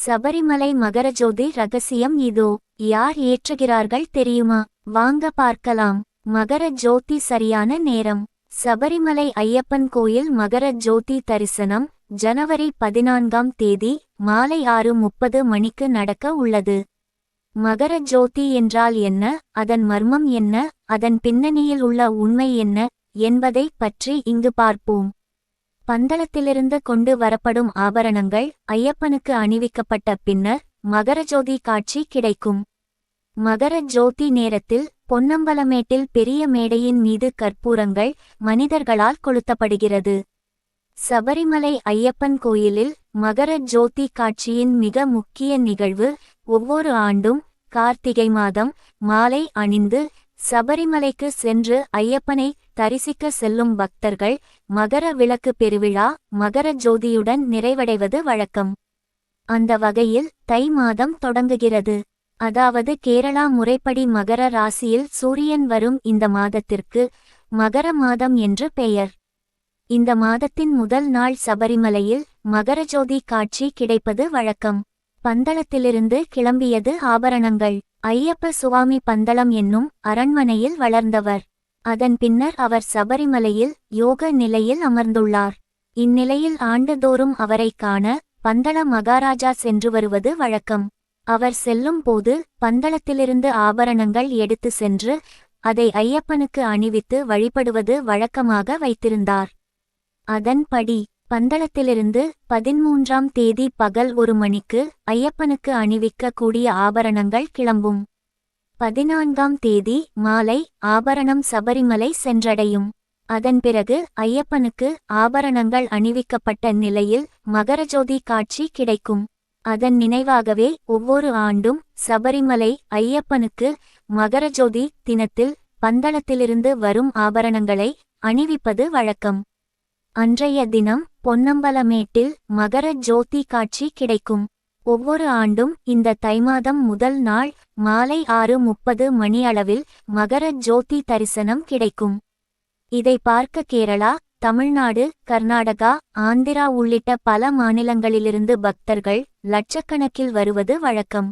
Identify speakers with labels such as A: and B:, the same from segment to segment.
A: சபரிமலை மகரஜோதி ரகசியம் இதோ யார் ஏற்றுகிறார்கள் தெரியுமா? வாங்க பார்க்கலாம். மகர ஜோதி சரியான நேரம். சபரிமலை ஐயப்பன் கோயில் மகர ஜோதி தரிசனம் ஜனவரி பதினான்காம் தேதி மாலை ஆறு முப்பது மணிக்கு நடக்க உள்ளது. மகர ஜோதி என்றால் என்ன? அதன் மர்மம் என்ன? அதன் பின்னணியில் உள்ள உண்மை என்ன? என்பதை பற்றி இங்கு பார்ப்போம். பந்தளத்திலிருந்து கொண்டு வரப்படும் ஆபரணங்கள் ஐயப்பனுக்கு அணிவிக்கப்பட்ட பின்னர் மகரஜோதி காட்சி கிடைக்கும். மகர ஜோதி நேரத்தில் பொன்னம்பலமேட்டில் பெரிய மேடையின் மீது கற்பூரங்கள் மனிதர்களால் கொளுத்தப்படுகிறது. சபரிமலை ஐயப்பன் கோயிலில் மகர ஜோதி காட்சியின் மிக முக்கிய நிகழ்வு ஒவ்வொரு ஆண்டும் கார்த்திகை மாதம் மாலை அணிந்து சபரிமலைக்கு சென்று ஐயப்பனை தரிசிக்க செல்லும் பக்தர்கள் மகர விளக்கு பெருவிழா மகர ஜோதியுடன் நிறைவடைவது வழக்கம். அந்த வகையில் தை மாதம் தொடங்குகிறது. அதாவது கேரளா முறைப்படி மகர ராசியில் சூரியன் வரும் இந்த மாதத்திற்கு மகர மாதம் என்று பெயர். இந்த மாதத்தின் முதல் நாள் சபரிமலையில் மகரஜோதி காட்சி கிடைப்பது வழக்கம். பந்தளத்திலிருந்து கிளம்பியது ஆபரணங்கள். ஐயப்ப சுவாமி பந்தளம் என்னும் அரண்மனையில் வளர்ந்தவர். அதன் பின்னர் அவர் சபரிமலையில் யோக நிலையில் அமர்ந்துள்ளார். இந்நிலையில் ஆண்டுதோறும் அவரைக் காண பந்தள மகாராஜா சென்று வருவது வழக்கம். அவர் செல்லும் போது பந்தளத்திலிருந்து ஆபரணங்கள் எடுத்து சென்று அதை ஐயப்பனுக்கு அணிவித்து வழிபடுவது வழக்கமாக வைத்திருந்தார். அதன்படி பந்தளத்திலிருந்து பதிமூன்றாம் தேதி பகல் ஒரு மணிக்கு ஐயப்பனுக்கு அணிவிக்க கூடிய ஆபரணங்கள் கிளம்பும். பதினான்காம் தேதி மாலை ஆபரணம் சபரிமலை சென்றடையும். அதன் பிறகு ஐயப்பனுக்கு ஆபரணங்கள் அணிவிக்கப்பட்ட நிலையில் மகரஜோதி காட்சி கிடைக்கும். அதன் நினைவாகவே ஒவ்வொரு ஆண்டும் சபரிமலை ஐயப்பனுக்கு மகரஜோதி தினத்தில் பந்தளத்திலிருந்து வரும் ஆபரணங்களை அணிவிப்பது வழக்கம். அன்றைய தினம் பொன்னம்பலமேட்டில் மகர ஜோதி காட்சி கிடைக்கும். ஒவ்வொரு ஆண்டும் இந்த தைமாதம் முதல் நாள் மாலை ஆறு முப்பது மணி அளவில் மகர ஜோதி தரிசனம் கிடைக்கும். இதை பார்க்க கேரளா தமிழ்நாடு கர்நாடகா ஆந்திரா உள்ளிட்ட பல மாநிலங்களிலிருந்து பக்தர்கள் லட்சக்கணக்கில் வருவது வழக்கம்.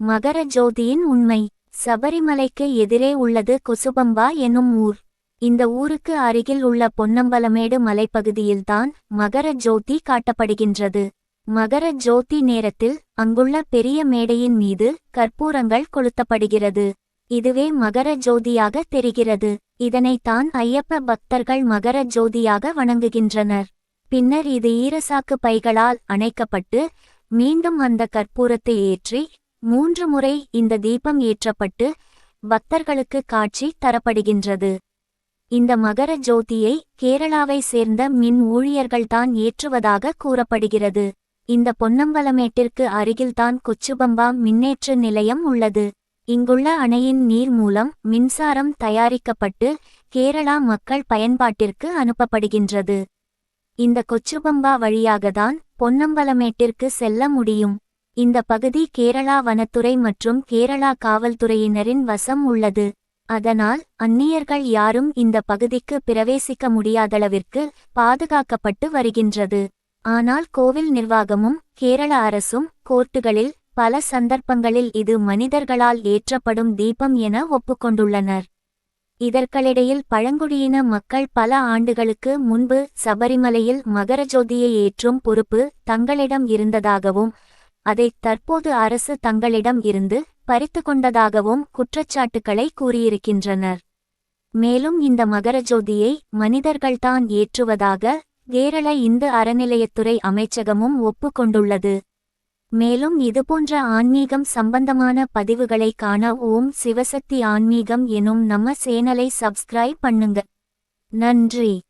A: மகர ஜோதியின் உண்மை சபரிமலைக்கு எதிரே உள்ளது கொசுபம்பா எனும் ஊர். இந்த ஊருக்கு அருகில் உள்ள பொன்னம்பலமேடு மலைப்பகுதியில்தான் மகர ஜோதி காட்டப்படுகின்றது. மகர ஜோதி நேரத்தில் அங்குள்ள பெரிய மேடையின் மீது கற்பூரங்கள் கொளுத்தப்படுகிறது. இதுவே மகர ஜோதியாக தெரிகிறது. இதனைத்தான் ஐயப்ப பக்தர்கள் மகர ஜோதியாக வணங்குகின்றனர். பின்னர் இது ஈரசாக்கு பைகளால் அணைக்கப்பட்டு மீண்டும் அந்த கற்பூரத்தை ஏற்றி மூன்று முறை இந்த தீபம் ஏற்றப்பட்டு பக்தர்களுக்கு காட்சி தரப்படுகின்றது. இந்த மகர ஜோதியை கேரளாவை சேர்ந்த மின் ஊழியர்கள்தான் ஏற்றுவதாக கூறப்படுகிறது. இந்த பொன்னம்பலமேட்டிற்கு அருகில்தான் கொச்சுபம்பா மின்னேற்ற நிலையம் உள்ளது. இங்குள்ள அணையின் நீர் மூலம் மின்சாரம் தயாரிக்கப்பட்டு கேரளா மக்கள் பயன்பாட்டிற்கு அனுப்பப்படுகின்றது. இந்த கொச்சுபம்பா வழியாகத்தான் பொன்னம்பலமேட்டிற்கு செல்ல முடியும். இந்த பகுதி கேரளா வனத்துறை மற்றும் கேரளா காவல்துறையினரின் வசம் உள்ளது. அதனால் அந்நியர்கள் யாரும் இந்த பகுதிக்கு பிரவேசிக்க முடியாதளவிற்கு பாதுகாக்கப்பட்டு வருகின்றது. ஆனால் கோவில் நிர்வாகமும் கேரள அரசும் கோர்ட்டுகளில் பல சந்தர்ப்பங்களில் இது மனிதர்களால் ஏற்றப்படும் தீபம் என ஒப்புக்கொண்டுள்ளனர். இதற்களிடையில் பழங்குடியின மக்கள் பல ஆண்டுகளுக்கு முன்பு சபரிமலையில் மகரஜோதியை ஏற்றும் பொறுப்பு தங்களிடம் இருந்ததாகவும் அதை தற்போது அரசு தங்களிடம் இருந்து பறித்து கொண்டதாகவும் குற்றச்சாட்டுக்களை கூறியிருக்கின்றனர். மேலும் இந்த மகரஜோதியை மனிதர்கள்தான் ஏற்றுவதாக கேரள இந்து அறநிலையத்துறை அமைச்சகமும் ஒப்புக்கொண்டுள்ளது. மேலும் இதுபோன்ற ஆன்மீகம் சம்பந்தமான பதிவுகளை காண ஓம் சிவசக்தி ஆன்மீகம் எனும் நம்ம சேனலை சப்ஸ்கிரைப் பண்ணுங்க. நன்றி.